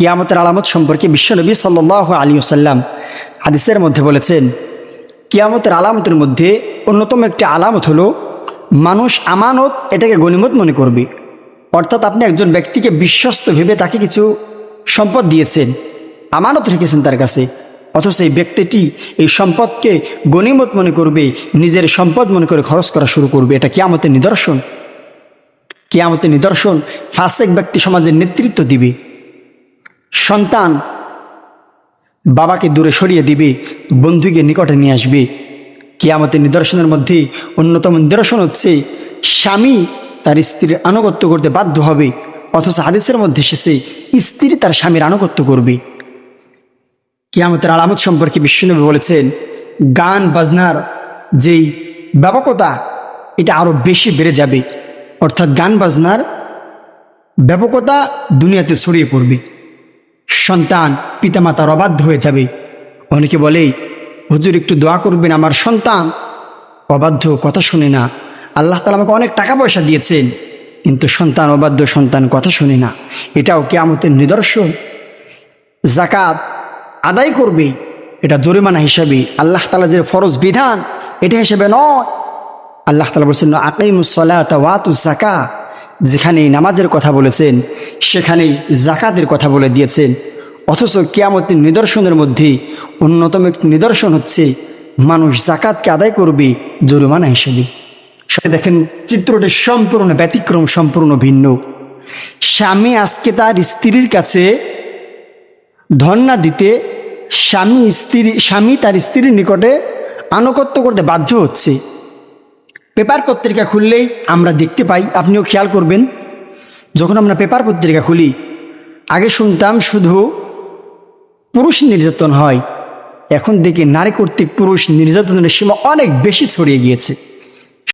কিয়ামতের আলামত সম্পর্কে বিশ্বনবী সাল্লাহ আলী ওসাল্লাম হাদিসের মধ্যে বলেছেন, কিয়ামতের আলামতের মধ্যে অন্যতম একটি আলামত হলো, মানুষ আমানত এটাকে গণিমত মনে করবে। অর্থাৎ আপনি একজন ব্যক্তিকে বিশ্বস্ত ভেবে তাকে কিছু সম্পদ দিয়েছেন, আমানত রেখেছেন তার কাছে, অথচ এই ব্যক্তিটি এই সম্পদকে গণিমত মনে করবে, নিজের সম্পদ মনে করে খরচ করা শুরু করবে। এটা কিয়ামতের নিদর্শন। কিয়ামতের নিদর্শন ফাসেক ব্যক্তি সমাজের নেতৃত্ব দিবে। সন্তান, বাবাকে দূরে সরিয়ে দিবে, বন্ধুকে নিকটে নিয়ে আসবে। কিয়ামতের নিদর্শনের মধ্যে অন্যতম নিদর্শন হচ্ছে, স্বামী তার স্ত্রীর আনুগত্য করতে বাধ্য হবে, অথচ হাদিসের মধ্যে এসেছে, স্ত্রী তার স্বামীর আনুগত্য করবে। কিয়ামতের আলামত সম্পর্কে বিশ্বনবী বলেছেন, গান বাজনার যেই ব্যাপকতা, এটা আরও বেশি বেড়ে যাবে। অর্থাৎ গান বাজনার ব্যাপকতা দুনিয়াতে ছড়িয়ে পড়বে। সন্তান পিতামাতার অবাধ্য হয়ে যাবে। অনেকে বলে, হুজুর, একটু দোয়া করবেন আমার সন্তান। অবাধ্য কথা শুনে না। আল্লাহ তালা আমাকে অনেক টাকা পয়সা দিয়েছেন, কিন্তু সন্তান অবাধ্য, সন্তান কথা শুনে না। এটাও কেয়ামতের নিদর্শন। জাকাত আদায় করবে, এটা জরিমানা হিসাবে আল্লাহ তালা যে ফরজ বিধান, এটা হিসেবে নয়। আল্লাহ তালা বলছেন আকাইমুসলাত ওয়াতু জাকা যেখানে নামাজের কথা বলেছেন, সেখানেই জাকাতের কথা বলে দিয়েছেন। অথচ কেয়ামতের নিদর্শনের মধ্যে অন্যতম একটি নিদর্শন হচ্ছে, মানুষ জাকাতকে আদায় করবে জরিমানা হিসেবে। দেখেন, চিত্রটি সম্পূর্ণ ব্যতিক্রম, সম্পূর্ণ ভিন্ন। স্বামী আজকে তার স্ত্রীর কাছে ধর্ণা দিতে স্বামী স্ত্রী, স্বামী তার স্ত্রীর নিকটে আনুগত্য করতে বাধ্য হচ্ছে। পেপার পত্রিকা খুললেই আমরা দেখতে পাই, আপনিও খেয়াল করবেন, যখন আমরা পেপার পত্রিকা খুলি, আগে শুনতাম শুধু পুরুষ নির্যাতন হয়। এখন দেখি নারী কর্তৃক পুরুষ নির্যাতনের সীমা অনেক বেশি ছড়িয়ে গিয়েছে।